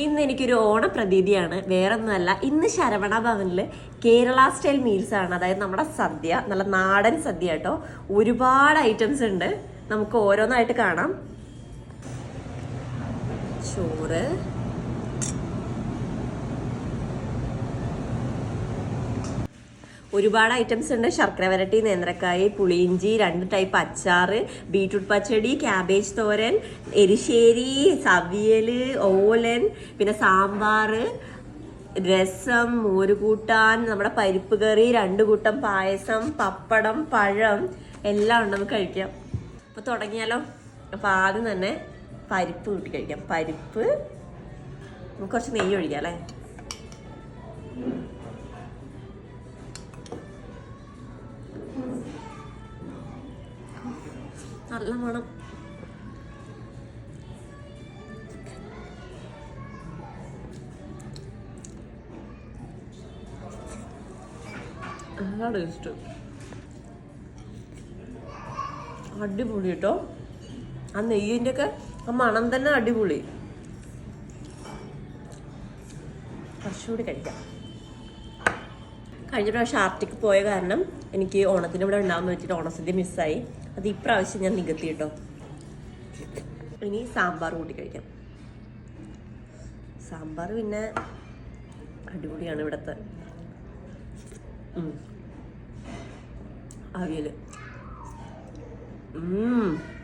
ഇന്ന് എനിക്കൊരു ഓണപ്രതീതിയാണ്. വേറെ ഒന്നുമല്ല ഇന്ന് ശരവണ ഭവനിൽ കേരള സ്റ്റൈൽ മീൽസ് ആണ്. അതായത് നമ്മുടെ സദ്യ നല്ല നാടൻ സദ്യ കേട്ടോ. ഒരുപാട് ഐറ്റംസ് ഉണ്ട്. നമുക്ക് ഓരോന്നായിട്ട് കാണാം. ചോറ്. ഒരുപാട് ഐറ്റംസ് ഉണ്ട്. ശർക്കര വരട്ടി നേന്ത്രക്കായ് പുളിയിഞ്ചി രണ്ട് ടൈപ്പ് അച്ചാർ ബീട്രൂട്ട് പച്ചടി ക്യാബേജ് തോരൻ എരിശ്ശേരി സവിയൽ ഓലൻ പിന്നെ സാമ്പാർ രസം മോരുകൂട്ടാൻ നമ്മുടെ പരിപ്പ് കറി രണ്ട് കൂട്ടം പായസം പപ്പടം പഴം എല്ലാം ഉണ്ട് നമുക്ക് കഴിക്കാം. അപ്പോൾ തുടങ്ങിയാലോ? അപ്പോൾ ആദ്യം തന്നെ പരിപ്പ് കൂട്ടി കഴിക്കാം. പരിപ്പ് നമുക്ക് കുറച്ച് നെയ്യ് ഒഴിക്കാം അല്ലേ? നല്ല മണം നല്ല ടേസ്റ്റ് അടിപൊളി കേട്ടോ. ആ നെയ്യിന്റെ ഒക്കെ ആ മണം തന്നെ അടിപൊളി. കുറച്ചുകൂടി കഴിക്കാം. കഴിഞ്ഞ പ്രാവശ്യം ആർട്ടിക്ക് പോയ കാരണം എനിക്ക് ഓണത്തിന് ഇവിടെ ഉണ്ടാകുമെന്ന് വെച്ചിട്ട് ഓണസദ്യ മിസ്സായി. അത് ഇപ്രാവശ്യം ഞാൻ നികത്തി കേട്ടോ. ഇനി സാമ്പാർ കൂട്ടി കഴിക്കാം. സാമ്പാർ പിന്നെ അടിപൊളിയാണ് ഇവിടുത്തെ. അവിയൽ 嗯。Mm.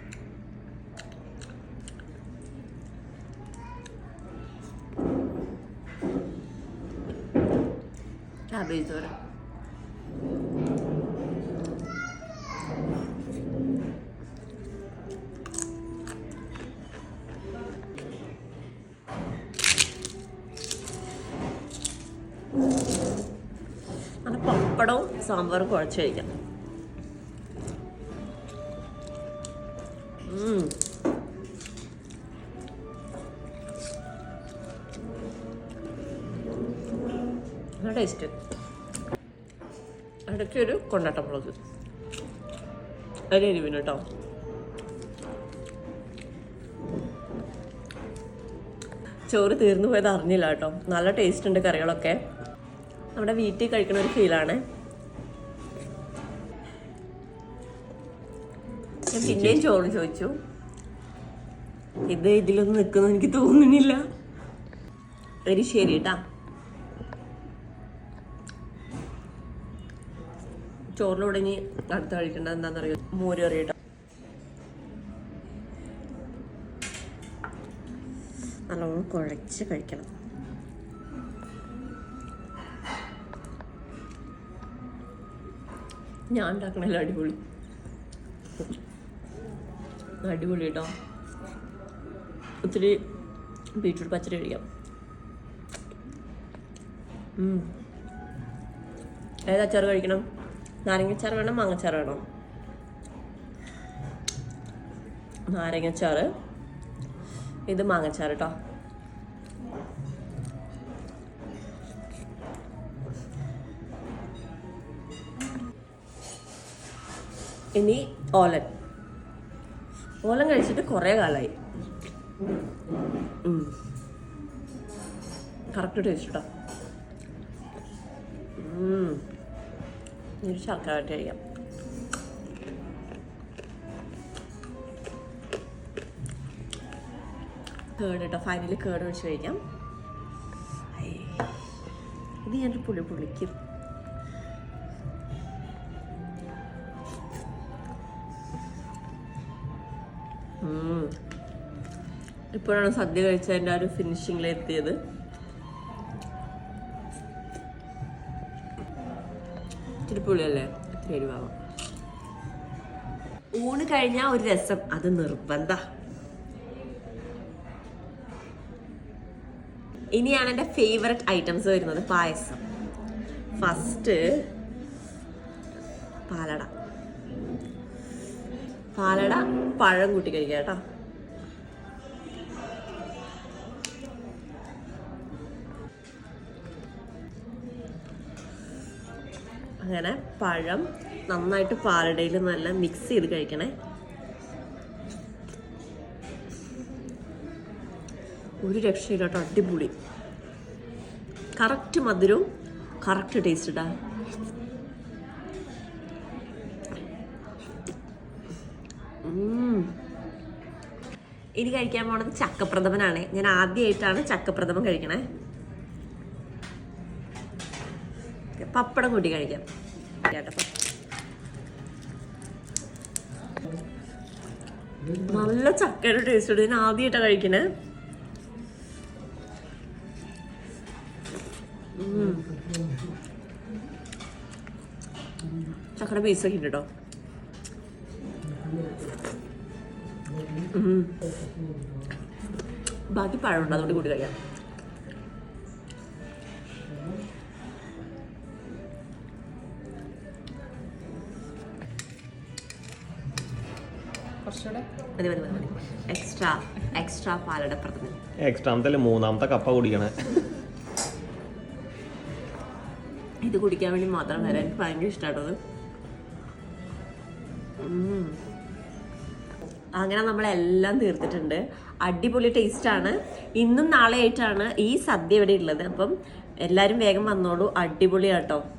ക്യാബേജ് തോരൻ അങ്ങനെ പപ്പടവും സാമ്പാറും കുഴച്ച് കഴിക്കാം. നല്ല ടേസ്റ്റ് ഇടയ്ക്കൊരു കൊണ്ടാട്ട മുളക്. എരിവിന് കേട്ടോ ചോറ് തീർന്നു പോയത് അറിഞ്ഞില്ല കേട്ടോ നല്ല ടേസ്റ്റ് ഉണ്ട് കറികളൊക്കെ. നമ്മുടെ വീട്ടിൽ കഴിക്കുന്ന ഒരു ഫീലാണ് ഞാൻ പിന്നെയും ചോറ് ചോദിച്ചു. ഇത് ഇതിലൊന്നും നിൽക്കുന്നു എനിക്ക് തോന്നുന്നില്ല. ഒരു ശരി കേട്ടാ ചോറിലൂടെ ഇനി അടുത്ത് കഴിക്കേണ്ടത് എന്താണെന്നറിയോ? മോര് കറിയിട്ട് നല്ലോണം കുഴച്ച് കഴിക്കണം. ഞാൻ ഉണ്ടാക്കണല്ലോ അടിപൊളി. അടിപൊളി കേട്ടോ. ഒത്തിരി ബീറ്റ്റൂട്ട് പച്ചടി കഴിക്കാം. ഏത് അച്ചാർ കഴിക്കണം? നാരങ്ങച്ചാർ വേണം മാങ്ങച്ചാറ് വേണം. നാരങ്ങച്ചാറ്. ഇത് മാങ്ങച്ചാറ് കേട്ടോ ഇനി ഓലൻ. ഓലൻ കഴിച്ചിട്ട് കുറേ കാലമായി കറക്റ്റ് ടേസ്റ്റ് കേട്ടോ ഒരു ശർക്കര വരട്ടി കഴിക്കാം കേട് കേട്ടോ ഫൈനലി കേട് വെച്ച് കഴിക്കാം. ഇത് ഞാനൊരു പുളി പുളിക്കും. ഇപ്പോഴാണ് സദ്യ കഴിച്ചതിന്റെ ആ ഒരു ഫിനിഷിങ്ങിൽ ഇച്ചിരി പുളിയല്ലേ എത്ര ഊണ് കഴിഞ്ഞാൽ ഒരു രസം. അത് നിർബന്ധ. ഇനിയാണ് എന്റെ ഫേവററ്റ് ഐറ്റംസ് വരുന്നത്. പായസം. ഫസ്റ്റ് പാലട. പാലട പഴം കൂട്ടി കഴിക്കാം കേട്ടോ. അങ്ങനെ പഴം നന്നായിട്ട് പാലടയിൽ നല്ല മിക്സ് ചെയ്ത് കഴിക്കണേ. ഒരു രക്ഷയില്ല കേട്ടോ അടിപൊളി. കറക്റ്റ് മധുരവും കറക്റ്റ് ടേസ്റ്റ് ഇടാ ഇനി കഴിക്കാൻ പോണത് ചക്കപ്രഥമനാണ്. ഞാൻ ആദ്യമായിട്ടാണ് ചക്കപ്രഥമൻ കഴിക്കണേ. പപ്പടം കൂട്ടി കഴിക്കാം. നല്ല ചക്കയുടെ ടേസ്റ്റ് ഉണ്ട്. ഞാൻ ആദ്യമായിട്ടാണ് കഴിക്കണേ. ചക്കയുടെ പീസൊക്കെ ഉണ്ട് കേട്ടോ ബാക്കി പഴമുണ്ട് അതുകൊണ്ട് കൂടി കഴിയാം മതി മതി മതി എക്സ്ട്രാ എക്സ്ട്രാ പാലട പ്രഥമൻ എക്സ്ട്രാമത്തെ മൂന്നാമത്തെ കപ്പ കുടിക്കണേ. ഇത് കുടിക്കാൻ വേണ്ടി മാത്രം വരാൻ എനിക്ക് ഭയങ്കര ഇഷ്ടമാണത്. അങ്ങനെ നമ്മളെല്ലാം തീർത്തിട്ടുണ്ട്. അടിപൊളി ടേസ്റ്റ് ആണ്. ഇന്നും നാളെ ആയിട്ടാണ് ഈ സദ്യ ഇവിടെ ഉള്ളത്. അപ്പം എല്ലാവരും വേഗം വന്നോളൂ. അടിപൊളിയാട്ടോ.